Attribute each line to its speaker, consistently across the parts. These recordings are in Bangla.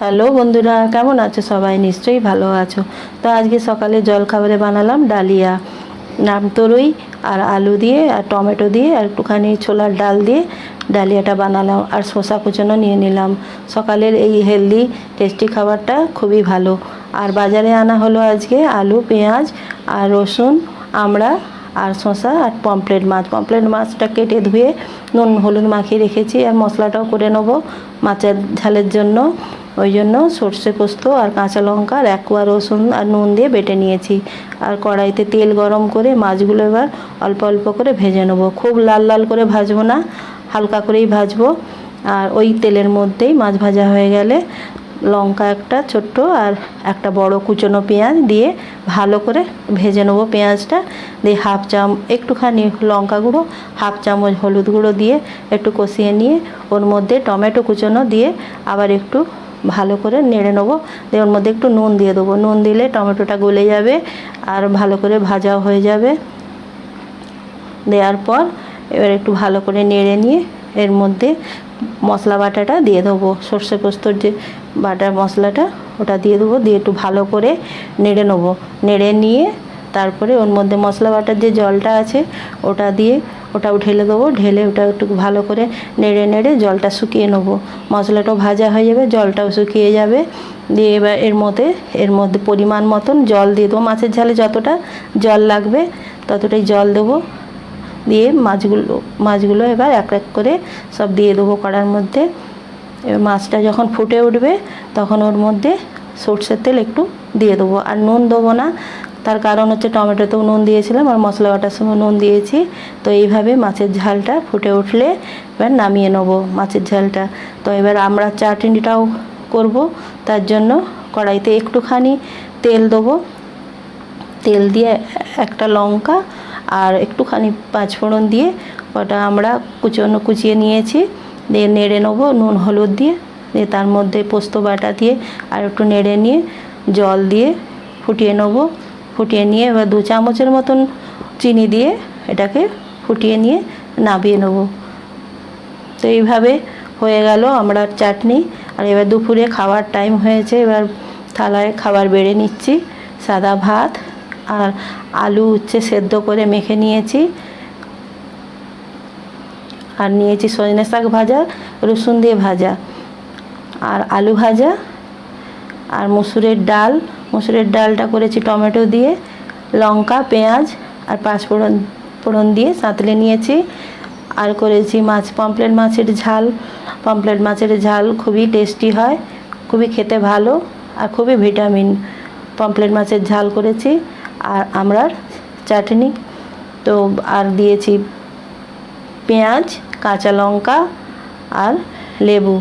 Speaker 1: হ্যালো বন্ধুরা, কেমন আছো সবাই? নিশ্চয়ই ভালো আছো। তো আজকে সকালে জলখাবারে বানালাম ডালিয়া। নামতরই আর আলু দিয়ে, আর টমেটো দিয়ে, আর একটুখানি ছোলার ডাল দিয়ে ডালিয়াটা বানালাম, আর শসা কুচনো নিয়ে নিলাম। সকালের এই হেলদি, টেস্টি খাবারটা খুবই ভালো। আর বাজারে আনা হলো আজকে আলু, পেঁয়াজ, আর রসুন, আমড়া, আর শসা, আর পমপ্লেট মাছ। পমপ্লেট মাছটা কেটে ধুয়ে নুন হলুদ মাখিয়ে রেখেছি, আর মশলাটাও করে নেব মাছের ঝালের জন্য। ওই জন্য সর্ষে পোস্ত আর কাঁচা লঙ্কা আর এক রসুন আর নুন দিয়ে বেটে নিয়েছি। আর কড়াইতে তেল গরম করে মাছগুলো এবার অল্প অল্প করে ভেজে নেব। খুব লাল লাল করে ভাজবো না, হালকা করেই ভাজবো। আর ওই তেলের মধ্যেই মাছ ভাজা হয়ে গেলে লঙ্কা একটা ছোট্ট আর একটা বড় কুচনো পেঁয়াজ দিয়ে ভালো করে ভেজে নেব পেঁয়াজটা। দিয়ে হাফ চাম, একটুখানি লঙ্কা গুঁড়ো, হাফ চামচ হলুদ গুঁড়ো দিয়ে একটু কষিয়ে নিয়ে ওর মধ্যে টমেটো কুচনো দিয়ে আবার একটু ভালো করে নেড়ে নেব। দিয়ে ওর মধ্যে একটু নুন দিয়ে দেবো। নুন দিলে টমেটোটা গলে যাবে আর ভালো করে ভাজাও হয়ে যাবে। দেওয়ার পর এবার একটু ভালো করে নেড়ে নিয়ে এর মধ্যে মশলা বাটাটা দিয়ে দেবো। সর্ষে পোস্তর যে বাটার মশলাটা ওটা দিয়ে দেবো। দিয়ে একটু ভালো করে নেড়ে নেব। নেড়ে নিয়ে তারপরে ওর মধ্যে মশলা বাটার যে জলটা আছে ওটা দিয়ে ওটাও ঢেলে দেবো, ঢেলে ওটা একটু ভালো করে নেড়ে নেড়ে জলটা শুকিয়ে নেব। মশলাটাও ভাজা হয়ে যাবে, জলটাও শুকিয়ে যাবে। দিয়ে এবার এর মধ্যে এর মধ্যে পরিমাণ মতন জল দিয়ে দেবো। মাছের ঝালে যতটা জল লাগবে ততটাই জল দেবো। দিয়ে মাছগুলো মাছগুলো এবার এক এক করে সব দিয়ে দেবো কড়ার মধ্যে। এবার মাছটা যখন ফুটে উঠবে তখন ওর মধ্যে সর্ষের তেল একটু দিয়ে দেবো। আর নুন দেবো না তার কারণ হচ্ছে টমেটোতেও নুন দিয়েছিলাম আর মশলা বাটার সময় নুন দিয়েছি। তো এইভাবে মাছের ঝালটা ফুটে উঠলে এবার নামিয়ে নেব মাছের ঝালটা। তো এবার আমরা চাটনিটাও করব, তার জন্য কড়াইতে একটুখানি তেল দেবো। তেল দিয়ে একটা লঙ্কা আর একটুখানি পাঁচফোড়ন দিয়ে ওটা আমরা কুচনো, কুচিয়ে নিয়েছি। দিয়ে নেড়ে নেব নুন, হলুদ দিয়ে। দিয়ে তার মধ্যে পোস্ত বাটা দিয়ে আর একটু নেড়ে নিয়ে জল দিয়ে ফুটিয়ে নেব। ফুটিয়ে নিয়ে এবার দু চামচের মতন চিনি দিয়ে এটাকে ফুটিয়ে নিয়ে নামিয়ে নেব। তো এইভাবে হয়ে গেল আমরা চাটনি। আর এবার দুপুরে খাওয়ার টাইম হয়েছে, এবার থালায় খাবার বেড়ে নিচ্ছি। সাদা ভাত আর আলু উচ্ছে সেদ্ধ করে মেখে নিয়েছি। আর নিয়েছি সজনে শাক ভাজা, রসুন দিয়ে ভাজা। আর আলু ভাজা আর মুসুরের ডাল। মুসুরের ডালটা করেছি টমেটো দিয়ে, লঙ্কা, পেঁয়াজ আর পাঁচফোড়ন ফোড়ন দিয়ে সাঁতলে নিয়েছি। আর করেছি মাছ পমপ্লেট মাছের ঝাল। পমপ্লেট মাছের ঝাল খুবই টেস্টি হয়, খুবই খেতে ভালো আর খুবই ভিটামিন। পমপ্লেট মাছের ঝাল করেছি আর আমরার চাটনি। তো আর দিয়েছি পেঁয়াজ, কাঁচা লঙ্কা আর লেবু।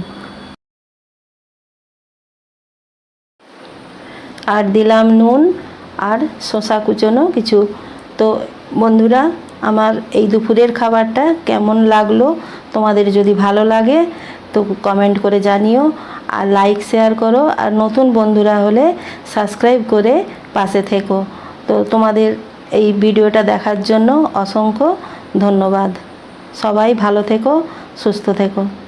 Speaker 1: আর দিলাম নুন আর শসা কুচনো কিছু। তো বন্ধুরা, আমার এই দুপুরের খাবারটা কেমন লাগল? তোমাদের যদি ভালো লাগে, তো কমেন্ট করে জানিও। আর লাইক, শেয়ার করো। আর নতুন বন্ধুরা হলে সাবস্ক্রাইব করে পাশে থেকো। তো তোমাদের এই ভিডিওটা দেখার জন্য অসংখ্য ধন্যবাদ। সবাই ভালো থেকো, সুস্থ থেকো।